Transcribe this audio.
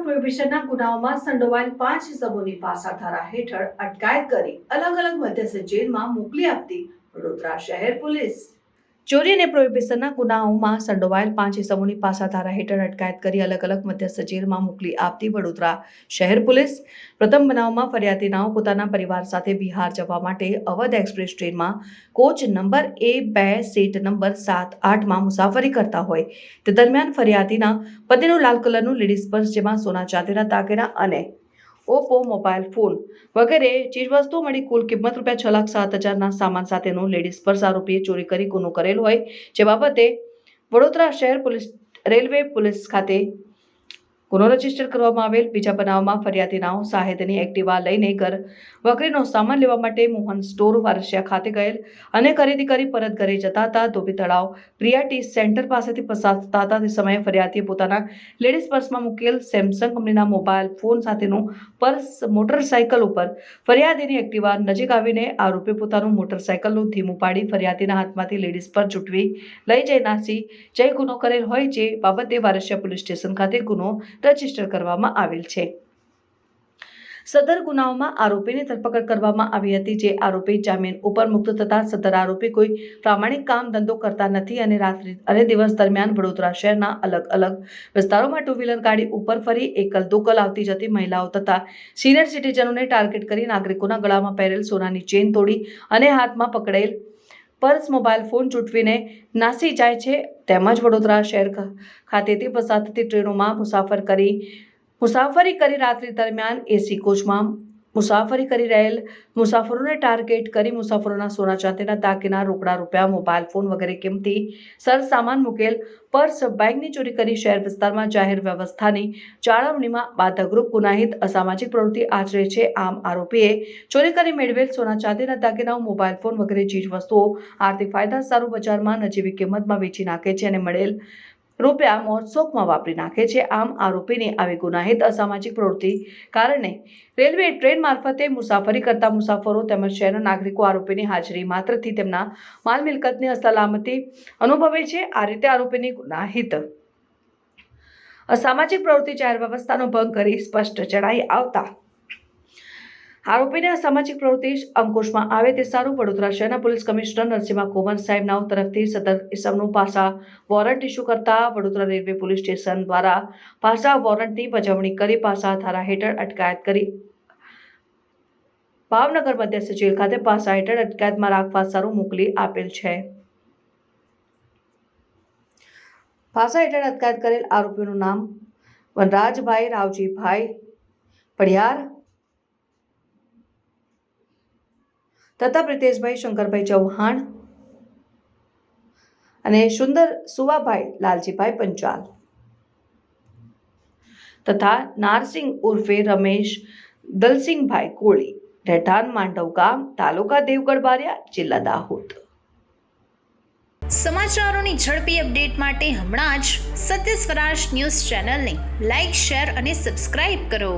પ્રોહિબિશનના ગુનાઓમાં સંડોવાયેલ પાંચ ઇસમોની પાસાધારા હેઠળ અટકાયત કરી અલગ અલગ મધ્યસ્થ જેલમાં મોકલી આપતી વડોદરા શહેર પોલીસ. ચોરી અને પ્રોહિબિશનના ગુનાઓમાં સંડોવાયેલ પાંચ ઇસમોની પાસાધારા હેઠળ અટકાયત કરી અલગ અલગ મધ્યસ્થ જેલમાં મોકલી આપતી વડોદરા શહેર પોલીસ. પ્રથમ બનાવમાં ફરિયાદીનાઓ પોતાના પરિવાર સાથે બિહાર જવા માટે અવધ એક્સપ્રેસ ટ્રેનમાં કોચ નંબર એ બે સીટ નંબર સાત આઠમાં મુસાફરી કરતા હોય. તે દરમિયાન ફરિયાદીના પતિનું લાલ કલરનું લેડીઝ પર્સ જેમાં સોના ચાંદીના દાગીના અને ઓપ્પો, મોબાઈલ, ફોન વગેરે ચીજવસ્તુઓ મળી કુલ કિંમત રૂપિયા છ લાખ સાત હજારના સામાન સાથેનું લેડીઝ પર્સ આરોપીએ ચોરી કરી, ગુનો કરેલ હોય. જે બાબતે વડોદરા શહેર પોલીસ, રેલવે પોલીસ ખાતે ગુનો રજિસ્ટર કરવામાં આવેલ બીજા બનાવમાં ફરિયાદીનાઓ સાહેદની એક્ટિવા લઈને ઘર વકરીનો સામાન લેવા માટે મોહન સ્ટોર વારસિયા ખાતે ગયેલ અને ખરીદી કરી પરત ઘરે જતા હતા. ધોબી તળાવ પ્રિયા ટી સેન્ટર પાસેથી પસાર થતા હતા. તે સમયે ફરિયાદીએ પોતાના લેડીઝ પર્સમાં મૂકેલ સેમસંગ કંપનીના મોબાઈલ ફોન સાથેનું પર્સ મોટરસાયકલ ઉપર ફરિયાદીની એક્ટિવા નજીક આવીને આરોપી પોતાનું મોટરસાયકલનું ધીમું પાડી ફરિયાદીના હાથમાંથી લેડીઝ પર ચૂંટવી લઈ જઈ નાસી જય ગુનો કરેલ હોય જે બાબતે વારસિયા પોલીસ સ્ટેશન ખાતે ગુનો રજિસ્ટર કરવામાં આવેલ છે. સદર ગુનાઓમાં આરોપીની ધરપકડ કરવામાં આવી હતી, જે આરોપી જામીન ઉપર મુક્ત થતા સદર આરોપી કોઈ પ્રામાણિક કામ ધંધો કરતા નથી અને રાત્રિ અને દિવસ દરમિયાન વડોદરા શહેરના અલગ અલગ વિસ્તારોમાં ટુ વ્હીલર ગાડી ઉપર ફરી એકલ દોકલ આવતી જતી મહિલાઓ તથા સિનિયર સિટીઝનોને ટાર્ગેટ કરી નાગરિકોના ગળામાં પહેરેલ સોનાની ચેન તોડી અને હાથમાં પકડેલ પર્સ મોબાઈલ ફોન ચૂંટવીને નાસી જાય છે. તેમજ વડોદરા શહેર ખાતેથી પસાર થતી ટ્રેનોમાં મુસાફર કરી, મુસાફરી કરી રાત્રિ દરમિયાન એસી કોચમાં મુસાફરી કરી રહેલ મુસાફરોને ટાર્ગેટ કરી મુસાફરોના સોના ચાંદીના દાગીના, રોકડા રૂપિયા, મોબાઈલ ફોન વગેરે કિંમતી સરસામાન મૂકેલ પર્સ બેગની ચોરી કરી શહેર વિસ્તારમાં જાહેર વ્યવસ્થાની જાળવણીમાં બાધકરૂપ ગુનાહિત અસામાજિક પ્રવૃત્તિ આચરે છે. આમ આરોપીએ ચોરી કરી મેળવેલ સોના ચાંદીના દાગીનાઓ, મોબાઈલ ફોન વગેરે ચીજ વસ્તુઓ આર્થિક ફાયદા સારું બજારમાં નજીવી કિંમતમાં વેચી નાખે છે અને મળેલ રૂપિયા મોજશોખમાં વાપરી નાખે છે. આમ આરોપીની આવી ગુનાહિત અસામાજિક પ્રવૃત્તિ કારણે રેલવે ટ્રેન મારફતે મુસાફરી કરતા મુસાફરો તેમજ શહેરના નાગરિકો આરોપીની હાજરી માત્રથી તેમના માલ મિલકતની અસલામતી અનુભવે છે. આ રીતે આરોપીની ગુનાહિત અસામાજિક પ્રવૃત્તિ જાહેર વ્યવસ્થાનો ભંગ કરી સ્પષ્ટ જણાઈ આવતા આરોપીને સામાજિક પ્રવૃત્તિ અંકુશમાં આવે તે સારું. વડોદરા શહેરના પોલીસ કમિશનર નરસિંહા સાહેબ નાવ તરફથી સદર ઇસમનું પાસા વોરંટ ઇસ્યુ કરતા વડોદરા રેલવે પોલીસ સ્ટેશન દ્વારા પાસા વોરંટની બજાવણી કરી, પાસા ધારા હેઠળ અટકાયત કરી. ભાવનગર મધ્યસ્થ જેલ ખાતે પાસા હેઠળ અટકાયતમાં રાખવા સારું મોકલી આપેલ છે. પાસા હેઠળ અટકાયત કરેલ આરોપીનું નામ વનરાજભાઈ રાવજીભાઈ પડિયાર તથા પ્રિતેશભાઈ, શંકરભાઈ ચૌહાણ અને સુંદર સુવાભાઈ, લાલજીભાઈ પંચાલ. તથા નારસિંગ ઉર્ફે રમેશ દલસિંહભાઈ કોળી. રહેઠાણ માંડવ ગામ તાલુકા દેવગઢ બારિયા, જિલ્લા દાહોદ. સમાચારોની ઝડપી અપડેટ માટે હમણાં જ સત્ય સ્વરાજ ન્યૂઝ ચેનલને લાઇક શેર અને સબસ્ક્રાઇબ કરો.